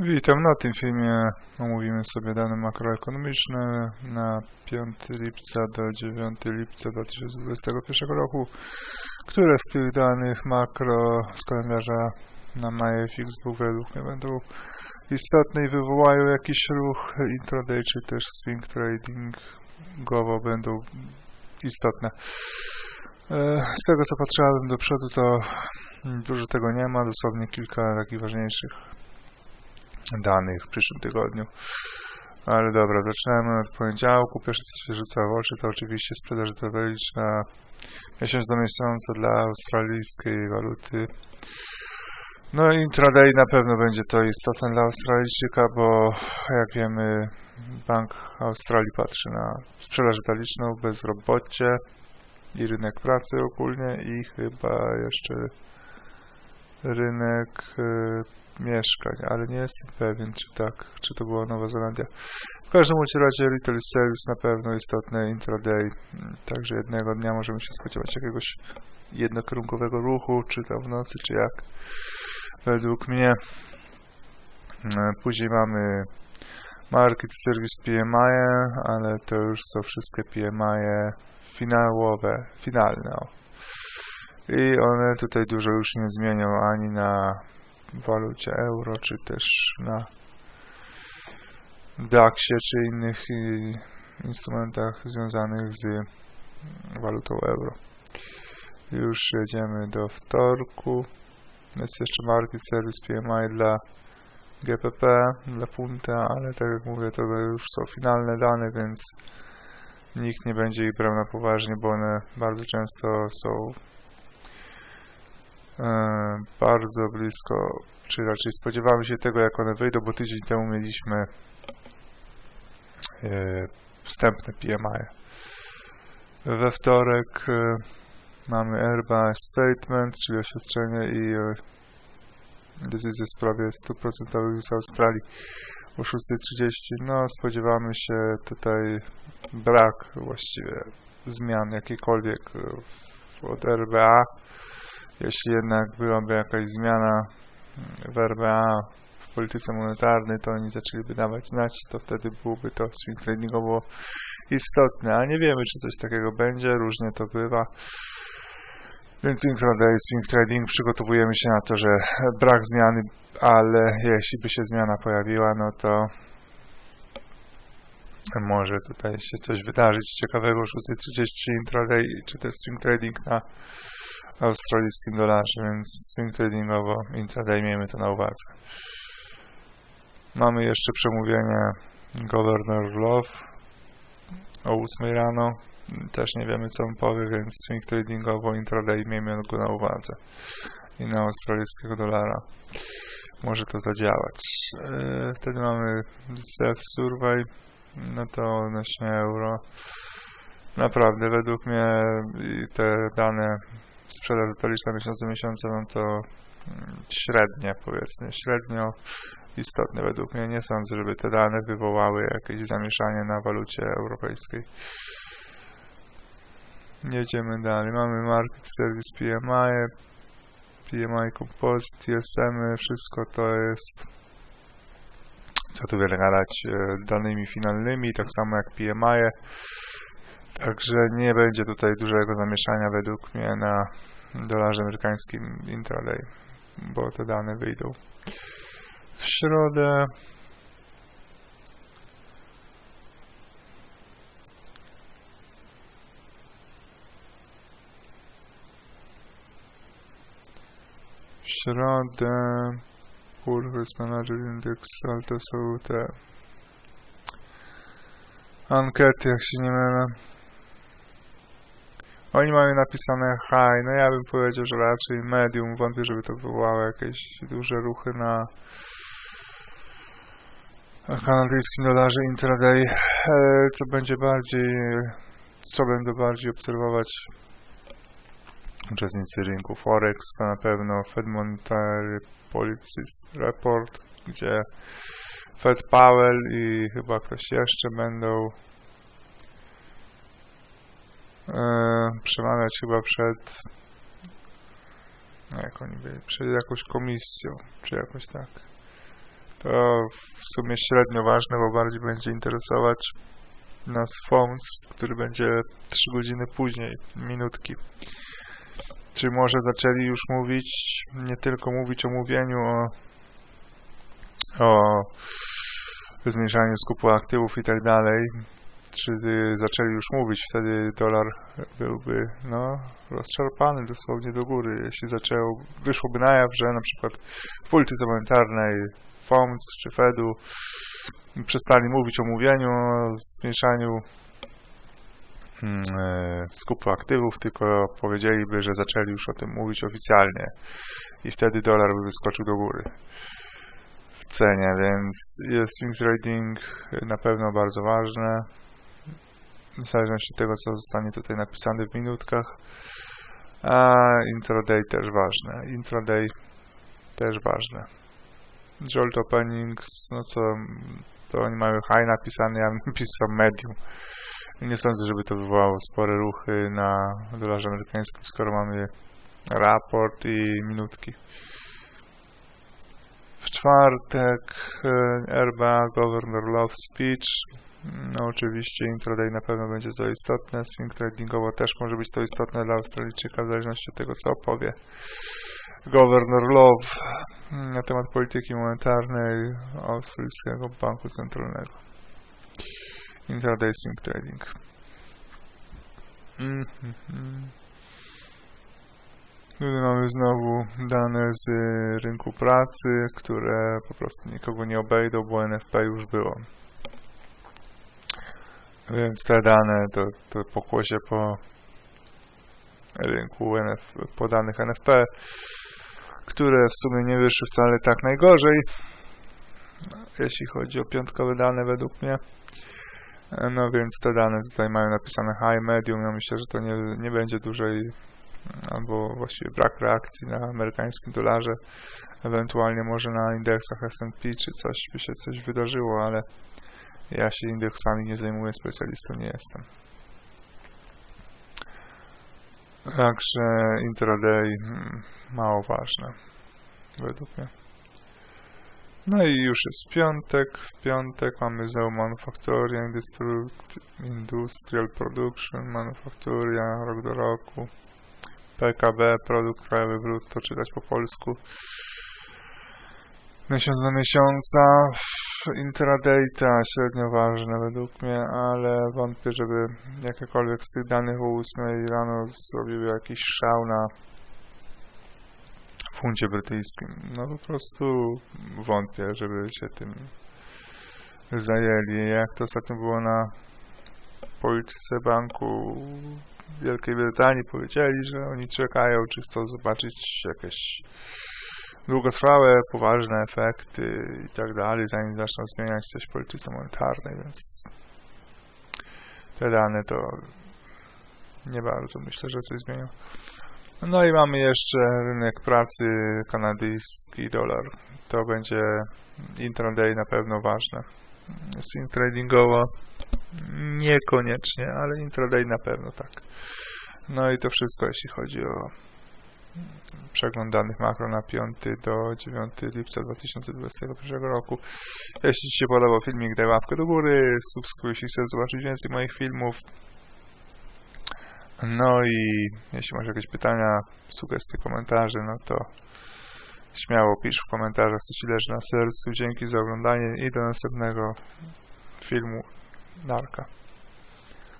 Witam, na tym filmie. Omówimy sobie dane makroekonomiczne na 5 lipca do 9 lipca 2021 roku, które z tych danych makro z kalendarza na MyFX według mnie będą istotne i wywołają jakiś ruch intraday czy też swing tradingowo będą istotne. E, Z tego co patrzyłem do przodu to dużo tego nie ma, dosłownie kilka takich ważniejszych danych w przyszłym tygodniu. Ale dobra, zaczynamy od poniedziałku. Pierwsze co się rzuca w oczy to oczywiście sprzedaż detaliczna miesiąc do miesiąca dla australijskiej waluty. No i intraday na pewno będzie to istotne dla Australijczyka, bo jak wiemy Bank Australii patrzy na sprzedaż detaliczną, bezrobocie i rynek pracy ogólnie i chyba jeszcze rynek y, mieszkań, ale nie jestem pewien, czy tak, czy to była Nowa Zelandia. W każdym razie retail sales na pewno istotny intraday, mm, także jednego dnia możemy się spodziewać jakiegoś jednokierunkowego ruchu, czy tam w nocy, czy jak, według mnie. Mm, Później mamy Market Service PMI, ale to już są wszystkie PMI finałowe, finalne. O. I one tutaj dużo już nie zmienią ani na walucie euro, czy też na DAX-ie, czy innych y, instrumentach związanych z walutą euro. Już jedziemy do wtorku. Jest jeszcze Market Service PMI dla GPP, dla funta, ale tak jak mówię, to już są finalne dane, więc nikt nie będzie ich brał na poważnie, bo one bardzo często są bardzo blisko, czy raczej spodziewamy się tego, jak one wyjdą, bo tydzień temu mieliśmy e, wstępne PMI. We wtorek e, mamy ERBA Statement, czyli oświadczenie i e, decyzję w sprawie 100% z Australii o 6.30. No, spodziewamy się tutaj brak właściwie zmian jakiejkolwiek od RBA. Jeśli jednak byłaby jakaś zmiana w RBA w polityce monetarnej, to oni zaczęliby dawać znać, to wtedy byłoby to swing tradingowo istotne, a nie wiemy, czy coś takiego będzie, różnie to bywa. Więc intraday, swing trading, przygotowujemy się na to, że brak zmiany, ale jeśli by się zmiana pojawiła, no to może tutaj się coś wydarzyć ciekawego, 6.30 intraday, czy też swing trading na australijskim dolarze, więc swing tradingowo, intraday miejmy to na uwadze. Mamy jeszcze przemówienie Governor Love o 8 rano. Też nie wiemy co on powie, więc swing tradingowo, intraday miejmy go na uwadze. I na australijskiego dolara. Może to zadziałać. Eee, Wtedy mamy self survey, no to odnośnie euro. Naprawdę, według mnie te dane sprzedaż detaliczna miesiąc do miesiąca, no to mm, średnie powiedzmy, średnio istotne według mnie. Nie sądzę, żeby te dane wywołały jakieś zamieszanie na walucie europejskiej. Jedziemy dalej. Mamy Market Service PMI, PMI Composite, TSM, wszystko to jest, co tu wiele gadać, e, danymi finalnymi, tak samo jak PMI. Także nie będzie tutaj dużego zamieszania według mnie na dolarze amerykańskim intraday, bo te dane wyjdą w środę. W środę Purchase Manager Index, ale to są te ankiety, jak się nie mylę. Oni mają napisane high, no ja bym powiedział, że raczej medium, wątpię, żeby to wywołało jakieś duże ruchy na na kanadyjskim dolarze intraday, e, co będzie bardziej, co będą bardziej obserwować uczestnicy rynku Forex, to na pewno Fed Monetary Policy Report, gdzie Fed Powell i chyba ktoś jeszcze będą e, przemawiać chyba przed jak oni byli, przed jakąś komisją, czy jakoś tak. To w sumie średnio ważne, bo bardziej będzie interesować nas Fonts, który będzie 3 godziny później, minutki. Czy może zaczęli już mówić, nie tylko mówić o mówieniu, o, o zmniejszaniu skupu aktywów i tak dalej, czy zaczęli już mówić, wtedy dolar byłby no, rozczarpany dosłownie do góry. Jeśli zaczęło, wyszłoby na jaw, że na przykład w polityce monetarnej FOMC czy Fedu przestali mówić o mówieniu, o zmniejszaniu skupu aktywów, tylko powiedzieliby, że zaczęli już o tym mówić oficjalnie i wtedy dolar by wyskoczył do góry w cenie, więc jest swing trading na pewno bardzo ważne w zależności od tego, co zostanie tutaj napisane w minutkach. A intraday też ważne. Intraday też ważne. Jolt openings, no co, to oni mają high napisane, ja napisał medium. Nie sądzę, żeby to wywołało spore ruchy na dolarze amerykańskim, skoro mamy raport i minutki. W czwartek e, RBA Governor Love Speech no oczywiście intraday na pewno będzie to istotne, swing tradingowo też może być to istotne dla Australijczyka w zależności od tego co opowie Governor Love na temat polityki monetarnej Australijskiego Banku Centralnego. Intraday swing trading. Mm -hmm. Tutaj mamy znowu dane z rynku pracy, które po prostu nikogo nie obejdą, bo NFP już było. Więc te dane to, to pokłosie po rynku NF, po danych NFP, które w sumie nie wyszły wcale tak najgorzej, jeśli chodzi o piątkowe dane według mnie. No więc te dane tutaj mają napisane high, medium, ja myślę, że to nie, nie będzie dużej albo właściwie brak reakcji na amerykańskim dolarze, ewentualnie może na indeksach S&P czy coś by się coś wydarzyło, ale ja się indeksami nie zajmuję, specjalistą nie jestem. Także intraday hmm, mało ważne według mnie. No i już jest piątek. W piątek mamy ZEO Manufacturia, Industrial Production, Manufacturia, rok do roku. PKB, produkt krajowy brutto, czytać po polsku. Miesiąc do miesiąca intradata średnio ważne według mnie, ale wątpię, żeby jakiekolwiek z tych danych o 8 rano zrobił jakiś szał na funcie brytyjskim. No po prostu wątpię, żeby się tym zajęli. Jak to ostatnio było na polityce banku Wielkiej Brytanii, powiedzieli, że oni czekają, czy chcą zobaczyć jakieś długotrwałe, poważne efekty i tak dalej, zanim zaczną zmieniać coś w polityce monetarnej, więc te dane to nie bardzo myślę, że coś zmienią. No i mamy jeszcze rynek pracy, kanadyjski dolar. To będzie intraday na pewno ważne. Swing tradingowo niekoniecznie, ale intraday na pewno tak. No i to wszystko jeśli chodzi o przegląd danych makro na 5 do 9 lipca 2021 roku. Jeśli Ci się podobał filmik, daj łapkę do góry, subskrybuj, jeśli chcesz zobaczyć więcej moich filmów. No i jeśli masz jakieś pytania, sugestie, komentarze, no to śmiało pisz w komentarzach, co Ci leży na sercu. Dzięki za oglądanie i do następnego filmu. Narka.